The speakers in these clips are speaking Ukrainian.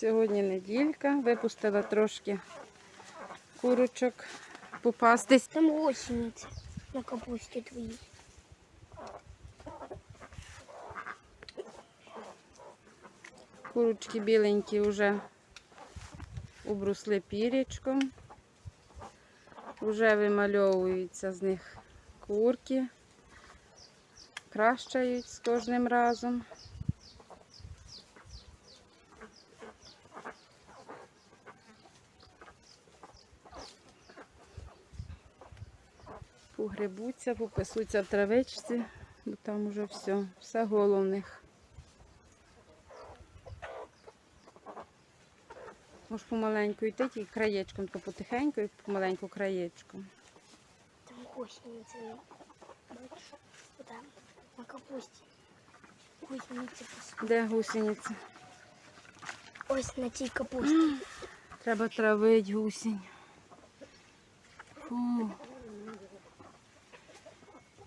Сьогодні неділька. Випустила трошки курочок попастись. Там гусеницы на капусте твоей. Курочки біленькі вже убрусли пірячком. Вже вимальовуються з них курки. Кращають з кожним разом. Погребуться, попасуться в травичці, бо там уже все, все головних. Може помаленьку йти, тільки краєчком, то потихеньку і помаленьку краєчком. Там гусеницы. Бачишь? Вот там, на капусте. Гусеницы пос- Де гусениця? Ось на цій капусті. Треба травить гусінь. Фу.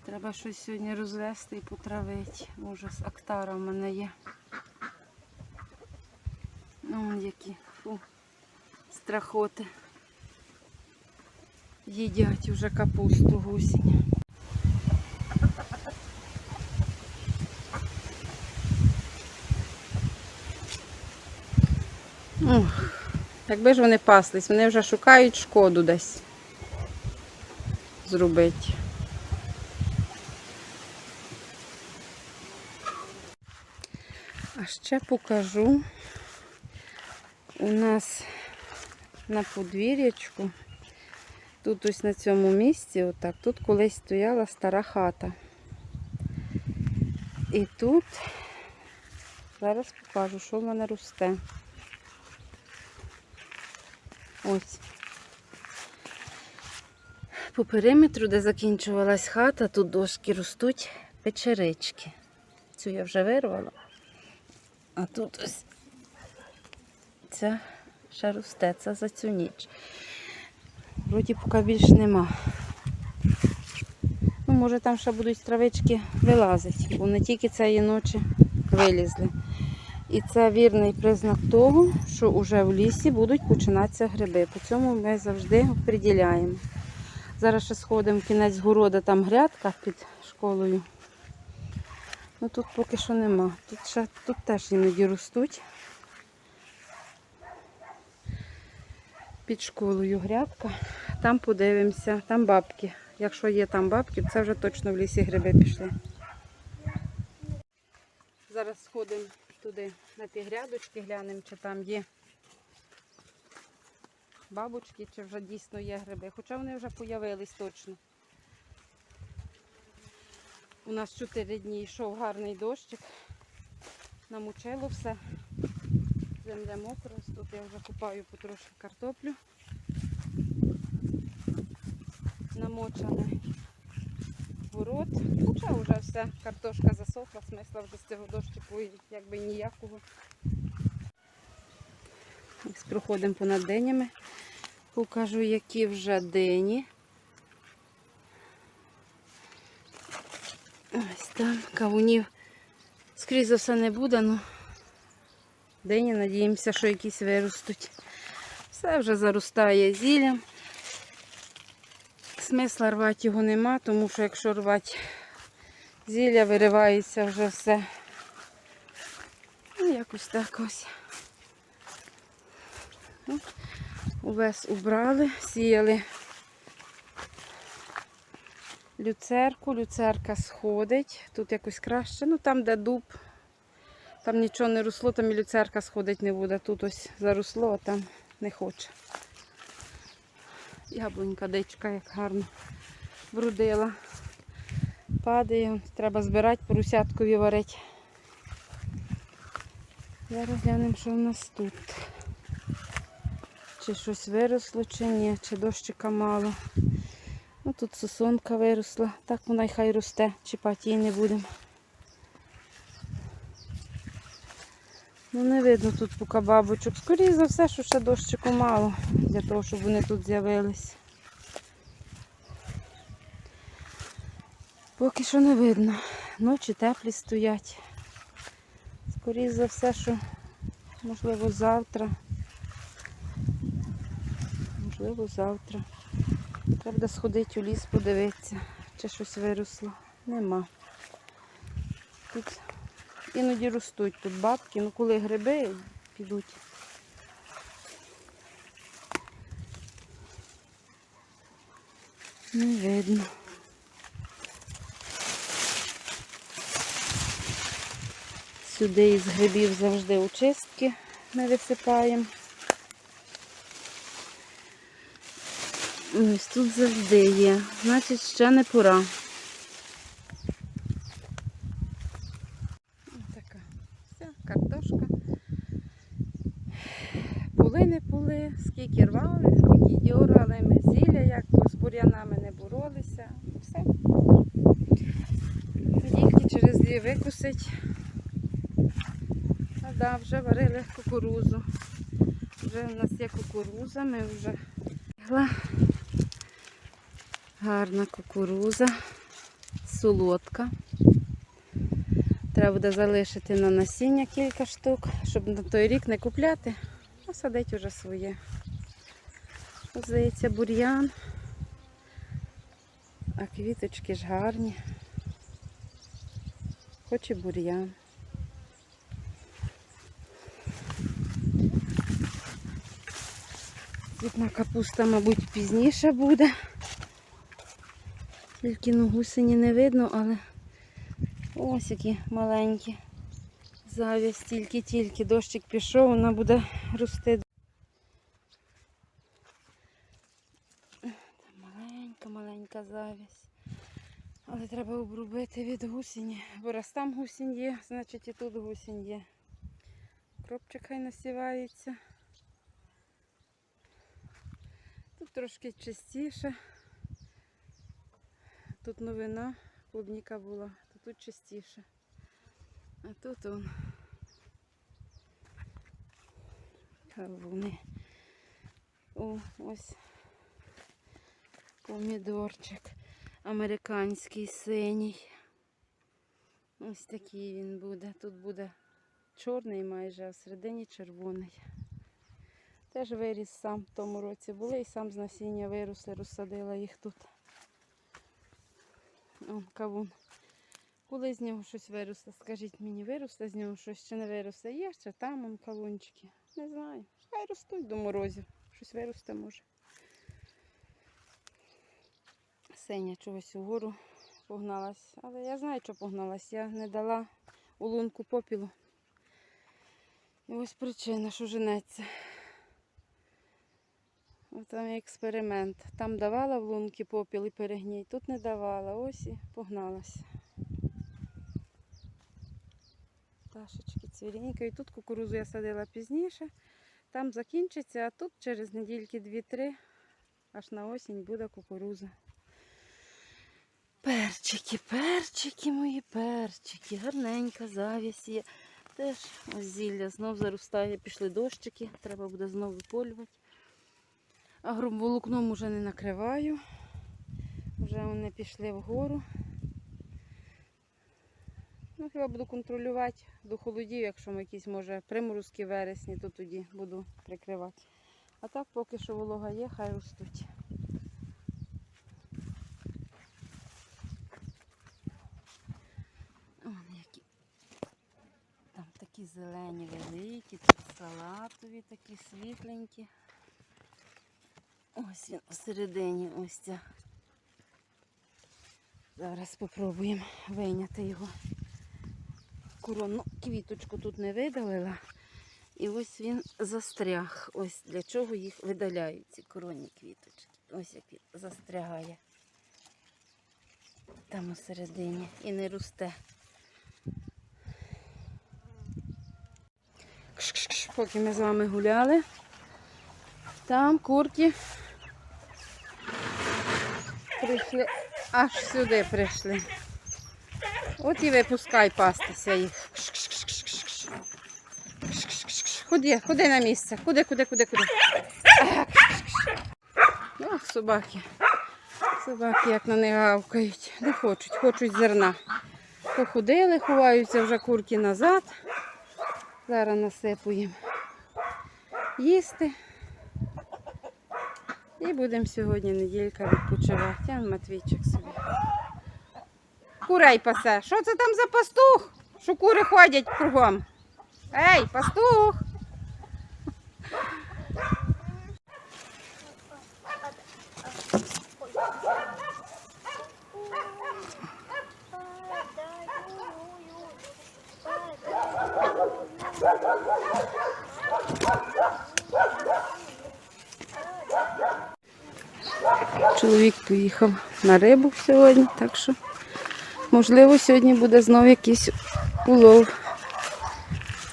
Треба щось сьогодні розвести і потравити. Ужас, актара в мене є. Ну, які. Фу. Страхоти. Їдять уже капусту гусінь. Ох, якби ж вони паслись, вони вже шукають шкоду десь зробити. А ще покажу. У нас на подвір'ячку, тут ось на цьому місці, отак, тут колись стояла стара хата. І тут зараз покажу, що в мене росте. Ось. По периметру, де закінчувалась хата, тут дошки ростуть печерички. Цю я вже вирвала. А тут ось ця ще росте, за цю ніч. Вроді поки більш нема. Ну, може там ще будуть травички вилазити, бо не тільки цієї ночі вилізли. І це вірний признак того, що вже в лісі будуть починатися гриби. По цьому ми завжди приділяємо. Зараз ще сходимо в кінець города, там грядка під школою. Ну тут поки що нема. Тут, ще, тут теж іноді ростуть. Під школою грядка. Там подивимося, там бабки. Якщо є там бабки, це вже точно в лісі гриби пішли. Зараз сходимо туди на ті грядочки, глянемо, чи там є бабочки, чи вже дійсно є гриби. Хоча вони вже появились точно. У нас 4 дні йшов гарний дощик. Намучило все. Земля мокра, тут я вже купаю потрошки картоплю. Намочений город. Хоча вже все, картошка засохла, смисла вже з цього дощику якби ніякого. Проходимо понад динями. Покажу, які вже дині. Ось там кавунів. Скрізь за все не буде, але дині, надіємося, що якісь виростуть. Все вже заростає зіллям. Смисла рвати його нема, тому що якщо рвати зілля, виривається вже все. Ну, якось так ось. Ну, Увесь убрали, сіяли люцерку, люцерка сходить. Тут якось краще. Ну там, де дуб, там нічого не росло, там і люцерка сходить не буде. Тут ось заросло, а там не хоче. Яблунька дичка, як гарно вродила. Падає, треба збирати, поросяткові варити. Зараз глянемо, що в нас тут. Чи щось виросло, чи ні, чи дощика мало. Тут сосонка виросла, так вона й хай росте, чіпати її не будемо. Ну не видно тут поки бабочок. Скоріше за все, що ще дощику мало для того, щоб вони тут з'явились. Поки що не видно. Ночі теплі стоять. Скоріше за все, що Можливо, завтра. Можливо, завтра. Треба сходити у ліс, подивитися, чи щось виросло. Нема. Тут іноді ростуть тут бабки, ну коли гриби підуть. Не видно. Сюди із грибів завжди очистки ми висипаємо. Ось тут завжди є. Значить, ще не пора. Ось така. Все, картошка. Поли не поли, скільки рвали, скільки дьорали, ми зілля, як з бур'янами не боролися. Все. Тільки через дві викусить. А да, вже варили кукурузу. Вже в нас є кукуруза, ми вже. Гарна кукуруза, солодка. Треба буде залишити на насіння кілька штук, щоб на той рік не купляти, а садити вже своє. Здається, бур'ян. А квіточки ж гарні. Хоч і бур'ян. Цвітна капуста, мабуть, пізніше буде. Тільки ну, гусені не видно, але ось які маленькі. Завість тільки-тільки дощик пішов, вона буде рости. Маленька-маленька завість. Але треба обробити від гусені. Бо раз там гусінь є, значить і тут гусінь є. Кропчик хай насівається. Тут трошки чистіше. Тут новина, клубніка була, то тут чистіше. А тут он кавуни. О, ось помідорчик американський синій. Ось такий він буде. Тут буде чорний майже, а всередині червоний. Теж виріс сам в тому році були і сам з насіння виросли, розсадила їх тут. О, кавун. Коли з нього щось виросло, скажіть мені, виросло з нього щось чи не виросло? Є ще там он кавунчики. Не знаю. Хай ростуть до морозів. Щось виросте може. Сеня чогось угору погналась. Але я знаю, що погналась. Я не дала у лунку попілу. І ось причина, що женеться. Там експеримент. Там давала в лунки попіл і перегній, тут не давала. Ось і погналася. Пташечки цвірінькають. Тут кукурузу я садила пізніше. Там закінчиться, а тут через недільки дві-три, аж на осінь буде кукуруза. Перчики, перчики мої перчики. Гарненька завість є. Теж ось зілля знов заростає, пішли дощики, треба буде знову виполювати. А грубоволокном вже не накриваю. Вже вони пішли вгору. Ну, хіба буду контролювати до холодів, якщо ми якісь, може, приморозки вересні, то тоді буду прикривати. А так поки що волога є, хай ростуть. Там такі зелені великі, тут салатові, такі світленькі. Ось він всередині ось ця. Зараз спробуємо вийняти його. Корону квіточку тут не видалила. І ось він застряг. Ось для чого їх видаляють, ці коронні квіточки. Ось як він застрягає. Там усередині і не росте. Поки ми з вами гуляли, там курки прийшли, аж сюди прийшли. От і випускай пастися їх. Ходи, ходи на місце. Куди, куди, куди, куди. Ох, собаки. Собаки як на них гавкають. Не хочуть, хочуть зерна. Походили, ховаються вже курки назад. Зараз насипуємо. їсти. І будемо сьогодні неділька відпочивати. Тян Матвійчик собі. Курей пасе. Що це там за пастух? Що кури ходять кругом? Ей, пастух! Чоловік поїхав на рибу сьогодні, так що, можливо, сьогодні буде знову якийсь улов.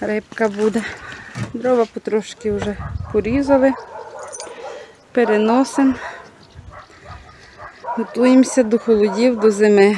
Рибка буде. Дрова потрошки вже порізали, переносимо. Готуємося до холодів, до зими.